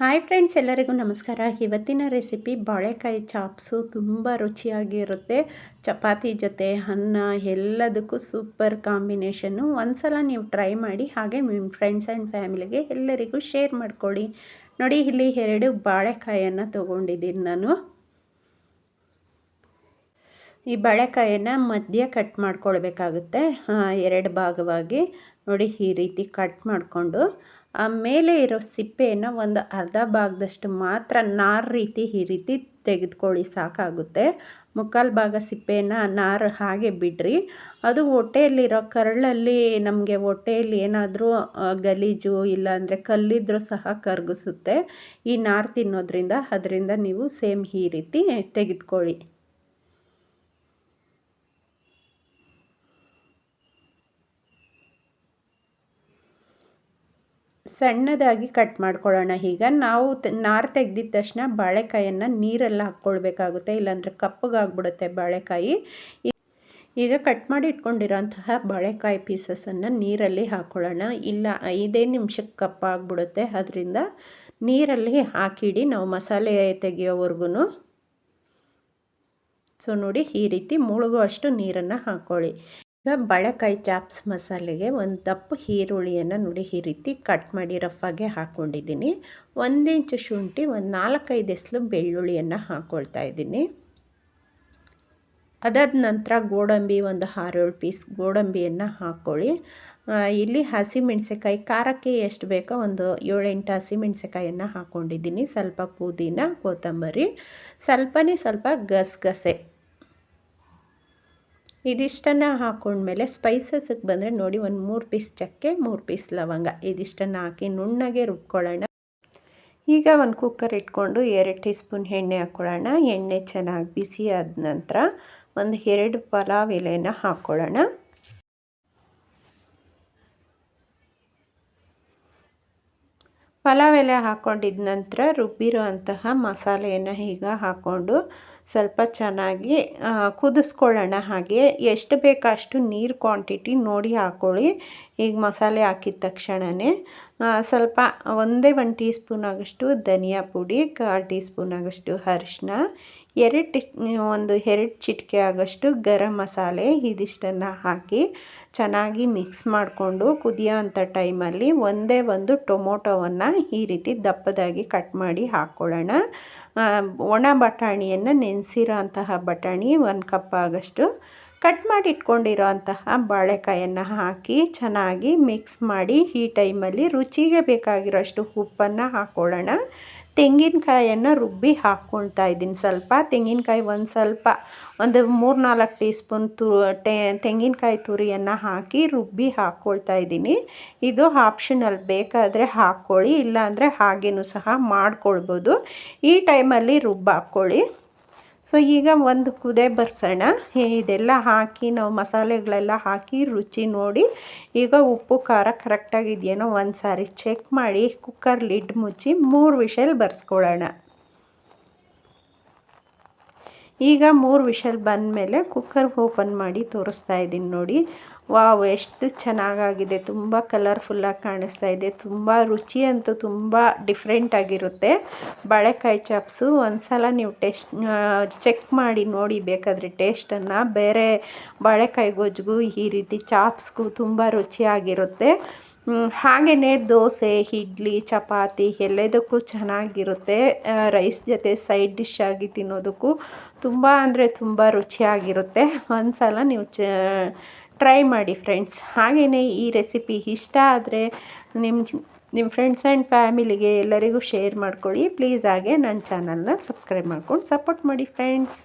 Hi friends ಎಲ್ಲರಿಗೂ ನಮಸ್ಕಾರ. ಇವತ್ತಿನ ರೆಸಿಪಿ ಬಾಳೆಕಾಯಿ ಚಾಪ್ಸು ತುಂಬ ರುಚಿಯಾಗಿರುತ್ತೆ. ಚಪಾತಿ ಜೊತೆ ಅನ್ನ ಎಲ್ಲದಕ್ಕೂ ಸೂಪರ್ ಕಾಂಬಿನೇಷನ್ನು ಒಂದ್ಸಲ ನೀವು ಟ್ರೈ ಮಾಡಿ ಹಾಗೆ ನಿಮ್ಮ ಫ್ರೆಂಡ್ಸ್ ಆ್ಯಂಡ್ ಫ್ಯಾಮಿಲಿಗೆ ಎಲ್ಲರಿಗೂ ಶೇರ್ ಮಾಡಿಕೊಡಿ ನೋಡಿ, ಇಲ್ಲಿ ಎರಡು ಬಾಳೆಕಾಯನ್ನು ತೊಗೊಂಡಿದ್ದೀನಿ ನಾನು. ಈ ಬಾಳೆಕಾಯನ್ನು ಮಧ್ಯ ಕಟ್ ಮಾಡ್ಕೊಳ್ಬೇಕಾಗುತ್ತೆ. ಎರಡು ಭಾಗವಾಗಿ. ನೋಡಿ, ಈ ರೀತಿ ಕಟ್ ಮಾಡಿಕೊಂಡು. ಆ ಮೇಲೆ ಇರೋ ಸಿಪ್ಪೆಯನ್ನು ಒಂದು ಅರ್ಧ ಭಾಗದಷ್ಟು ಮಾತ್ರ ನಾರ್ ರೀತಿ ಈ ರೀತಿ ತೆಗೆದುಕೊಳ್ಳಿ, ಸಾಕಾಗುತ್ತೆ. ಮುಕ್ಕಾಲು ಭಾಗ ಸಿಪ್ಪೆಯನ್ನು ನಾರು ಹಾಗೆ ಬಿಡ್ರಿ. ಅದು ಹೊಟ್ಟೆಯಲ್ಲಿರೋ ಕರಳಲ್ಲಿ ನಮಗೆ ಹೊಟ್ಟೆಯಲ್ಲಿ ಏನಾದರೂ ಗಲೀಜು ಇಲ್ಲಾಂದರೆ ಕಲ್ಲಿದ್ರೂ ಸಹ ಕರಗಿಸುತ್ತೆ. ಈ ನಾರು ತಿನ್ನೋದ್ರಿಂದ, ಅದರಿಂದ ನೀವು ಸೇಮ್ ಈ ರೀತಿ ತೆಗೆದುಕೊಳ್ಳಿ. ಸಣ್ಣದಾಗಿ ಕಟ್ ಮಾಡ್ಕೊಳ್ಳೋಣ. ಈಗ ನಾವು ನಾರು ತೆಗೆದಿದ್ದ ತಕ್ಷಣ ಬಾಳೆಕಾಯನ್ನು ನೀರೆಲ್ಲ ಹಾಕ್ಕೊಳ್ಬೇಕಾಗುತ್ತೆ. ಇಲ್ಲಾಂದರೆ ಕಪ್ಪಗಾಗ್ಬಿಡುತ್ತೆ ಬಾಳೆಕಾಯಿ. ಈಗ ಕಟ್ ಮಾಡಿ ಇಟ್ಕೊಂಡಿರೋಂತಹ ಬಾಳೆಕಾಯಿ ಪೀಸಸನ್ನು ನೀರಲ್ಲಿ ಹಾಕ್ಕೊಳ್ಳೋಣ. ಇಲ್ಲ, ಐದೇ ನಿಮಿಷಕ್ಕೆ ಕಪ್ಪಾಗ್ಬಿಡುತ್ತೆ ಅದರಿಂದ ನೀರಲ್ಲಿ ಹಾಕಿಡಿ. ನಾವು ಮಸಾಲೆ ತೆಗಿಯೋವರೆಗೂ ಸೊ, ನೋಡಿ ಈ ರೀತಿ ಮುಳುಗೋ ಅಷ್ಟು ನೀರನ್ನು ಹಾಕ್ಕೊಳ್ಳಿ. ಬಾಳೆಕಾಯಿ ಚಾಪ್ಸ್ ಮಸಾಲೆಗೆ ಒಂದು ದಪ್ಪ ಈರುಳ್ಳಿಯನ್ನು ನೋಡಿ ಈ ರೀತಿ ಕಟ್ ಮಾಡಿ ರಫಾಗೆ ಹಾಕ್ಕೊಂಡಿದ್ದೀನಿ. ಒಂದು ಇಂಚು ಶುಂಠಿ, ಒಂದು ನಾಲ್ಕೈದು ಎಸಲು ಬೆಳ್ಳುಳ್ಳಿಯನ್ನು ಹಾಕ್ಕೊಳ್ತಾ ಇದ್ದೀನಿ. ಅದಾದ ನಂತರ ಗೋಡಂಬಿ, ಒಂದು ಆರೇಳು ಪೀಸ್ ಗೋಡಂಬಿಯನ್ನು ಹಾಕ್ಕೊಳ್ಳಿ ಇಲ್ಲಿ ಹಸಿಮೆಣಸೆಕಾಯಿ ಖಾರಕ್ಕೆ ಎಷ್ಟು ಬೇಕೋ ಒಂದು ಏಳೆಂಟು ಹಸಿಮೆಣ್ಸಿಕಾಯನ್ನು ಹಾಕ್ಕೊಂಡಿದ್ದೀನಿ ಸ್ವಲ್ಪ ಪುದೀನ, ಕೊತ್ತಂಬರಿ, ಸ್ವಲ್ಪನೇ ಸ್ವಲ್ಪ ಗಸಗಸೆ. ಇದಿಷ್ಟನ್ನು ಹಾಕೊಂಡ್ಮೇಲೆ ಸ್ಪೈಸಸ್ಗೆ ಬಂದರೆ ನೋಡಿ ಒಂದು ಮೂರು ಪೀಸ್ ಚಕ್ಕೆ, ಮೂರು ಪೀಸ್ ಲವಂಗ. ಇದಿಷ್ಟನ್ನು ಹಾಕಿ ನುಣ್ಣಗೆ ರುಬ್ಕೊಳ್ಳೋಣ. ಈಗ ಒಂದು ಕುಕ್ಕರ್ ಇಟ್ಕೊಂಡು ಎರಡು ಟೀ ಸ್ಪೂನ್ ಎಣ್ಣೆ ಹಾಕ್ಕೊಳ್ಳೋಣ ಎಣ್ಣೆ ಚೆನ್ನಾಗಿ ಬಿಸಿ ಆದ ನಂತರ ಒಂದು ಎರಡು ಪಲಾವ್ ಎಲೆನ ಹಾಕ್ಕೊಳ್ಳೋಣ ಪಲಾವ್ ಎಲೆ ಹಾಕ್ಕೊಂಡಿದ್ದ ನಂತರ ರುಬ್ಬಿರೋ ಅಂತಹ ಮಸಾಲೆಯನ್ನು ಈಗ ಹಾಕ್ಕೊಂಡು ಸ್ವಲ್ಪ ಚೆನ್ನಾಗಿ ಕುದಿಸ್ಕೊಳ್ಳೋಣ ಹಾಗೆ. ಎಷ್ಟು ಬೇಕೋ ಅಷ್ಟು ನೀರು ಕ್ವಾಂಟಿಟಿ ನೋಡಿ ಹಾಕ್ಕೊಳ್ಳಿ ಈಗ ಮಸಾಲೆ ಹಾಕಿದ ತಕ್ಷಣವೇ ಸ್ವಲ್ಪ ಒಂದೇ ಒಂದು ಟೀ ಸ್ಪೂನ್ ಆಗೋಷ್ಟು ಧನಿಯಾ ಪುಡಿ, ಕಾಲು ಟೀ ಸ್ಪೂನ್ ಆಗೋಷ್ಟು ಅರಿಶಿನ ಎರಡು ಒಂದು ಎರಡು ಚಿಟಿಕೆ ಆಗೋಷ್ಟು ಗರಂ ಮಸಾಲೆ ಇದಿಷ್ಟನ್ನು ಹಾಕಿ ಚೆನ್ನಾಗಿ ಮಿಕ್ಸ್ ಮಾಡಿಕೊಂಡು ಕುದಿಯೋ ಅಂಥ ಟೈಮಲ್ಲಿ ಒಂದೇ ಒಂದು ಟೊಮೊಟೊವನ್ನು ಈ ರೀತಿ ದಪ್ಪದಾಗಿ ಕಟ್ ಮಾಡಿ ಹಾಕ್ಕೊಳ್ಳೋಣ. ಒಣ ಬಟಾಣಿಯನ್ನು ನೆನೆಸಿರೋ ಅಂತಹ ಬಟಾಣಿ ಒಂದು ಕಪ್ ಆಗೋಷ್ಟು ಕಟ್ ಮಾಡಿ ಇಟ್ಕೊಂಡಿರೋ ಅಂತಹ ಬಾಳೆಕಾಯನ್ನು ಹಾಕಿ ಚೆನ್ನಾಗಿ ಮಿಕ್ಸ್ ಮಾಡಿ ಈ ಟೈಮಲ್ಲಿ ರುಚಿಗೆ ಬೇಕಾಗಿರೋಷ್ಟು ಉಪ್ಪನ್ನು ಹಾಕ್ಕೊಳ್ಳೋಣ ತೆಂಗಿನಕಾಯನ್ನು ರುಬ್ಬಿ ಹಾಕ್ಕೊಳ್ತಾ ಇದ್ದೀನಿ. ಸ್ವಲ್ಪ ತೆಂಗಿನಕಾಯಿ ಒಂದು ಸ್ವಲ್ಪ ಒಂದು ಮೂರು ನಾಲ್ಕು ಟೀ ಸ್ಪೂನ್ ತು ತೆಂಗಿನಕಾಯಿ ತುರಿಯನ್ನು ಹಾಕಿ ರುಬ್ಬಿ ಹಾಕ್ಕೊಳ್ತಾ ಇದ್ದೀನಿ. ಇದು ಆಪ್ಷನಲ್. ಬೇಕಾದರೆ ಹಾಕ್ಕೊಳ್ಳಿ, ಇಲ್ಲಾಂದರೆ ಹಾಗೇನೂ ಸಹ ಮಾಡ್ಕೊಳ್ಬೋದು. ಈ ಟೈಮಲ್ಲಿ ರುಬ್ಬಿ ಹಾಕ್ಕೊಳ್ಳಿ ಸೊ ಈಗ ಒಂದು ಕುದೆ ಬರ್ಸೋಣ. ಇದೆಲ್ಲ ಹಾಕಿ ನಾವು ಮಸಾಲೆಗಳೆಲ್ಲ ಹಾಕಿ ರುಚಿ ನೋಡಿ. ಈಗ ಉಪ್ಪು, ಖಾರ ಕರೆಕ್ಟಾಗಿದೆಯೇನೋ ಒಂದು ಸಾರಿ ಚೆಕ್ ಮಾಡಿ ಕುಕ್ಕರ್ ಲಿಡ್ ಮುಚ್ಚಿ ಮೂರು ವಿಷಲ್ ಬರ್ಸ್ಕೊಳ್ಳೋಣ. ಈಗ ಮೂರು ವಿಷಲ್ ಬಂದಮೇಲೆ ಕುಕ್ಕರ್ ಓಪನ್ ಮಾಡಿ ತೋರಿಸ್ತಾ ಇದ್ದೀನಿ ನೋಡಿ. ವಾವ್, ಎಷ್ಟು ಚೆನ್ನಾಗಾಗಿದೆ. ತುಂಬ ಕಲರ್ಫುಲ್ಲಾಗಿ ಕಾಣಿಸ್ತಾ ಇದೆ. ತುಂಬ ರುಚಿ ಅಂತೂ ತುಂಬ ಡಿಫ್ರೆಂಟಾಗಿರುತ್ತೆ ಬಾಳೆಕಾಯಿ ಚಾಪ್ಸು ಒಂದು ಸಲ ನೀವು ಟೇಸ್ಟ್ ಚೆಕ್ ಮಾಡಿ ನೋಡಿ ಬೇಕಾದರೆ ಟೇಸ್ಟನ್ನು ಬೇರೆ ಬಾಳೆಕಾಯಿ ಗೊಜ್ಜಿಗೂ ಈ ರೀತಿ ಚಾಪ್ಸ್ಗೂ ತುಂಬ ರುಚಿಯಾಗಿರುತ್ತೆ ಹಾಗೆಯೇ ದೋಸೆ, ಇಡ್ಲಿ, ಚಪಾತಿ ಎಲ್ಲದಕ್ಕೂ ಚೆನ್ನಾಗಿರುತ್ತೆ. ರೈಸ್ ಜೊತೆ ಸೈಡ್ ಡಿಶ್ ಆಗಿ ತಿನ್ನೋದಕ್ಕೂ ತುಂಬ ಅಂದರೆ ತುಂಬ ರುಚಿಯಾಗಿರುತ್ತೆ. ಒಂದು ಸಲ ನೀವು ಚ ಟ್ರೈ ಮಾಡಿ ಫ್ರೆಂಡ್ಸ್ ಹಾಗೆಯೇ ಈ ರೆಸಿಪಿ ಇಷ್ಟ ಆದರೆ ನಿಮ್ಮ ನಿಮ್ಮ ಫ್ರೆಂಡ್ಸ್ ಆ್ಯಂಡ್ ಫ್ಯಾಮಿಲಿಗೆ ಎಲ್ಲರಿಗೂ ಶೇರ್ ಮಾಡ್ಕೊಳ್ಳಿ. ಪ್ಲೀಸ್ ಹಾಗೆ ನನ್ನ ಚಾನಲ್ನ ಸಬ್ಸ್ಕ್ರೈಬ್ ಮಾಡ್ಕೊಂಡು ಸಪೋರ್ಟ್ ಮಾಡಿ ಫ್ರೆಂಡ್ಸ್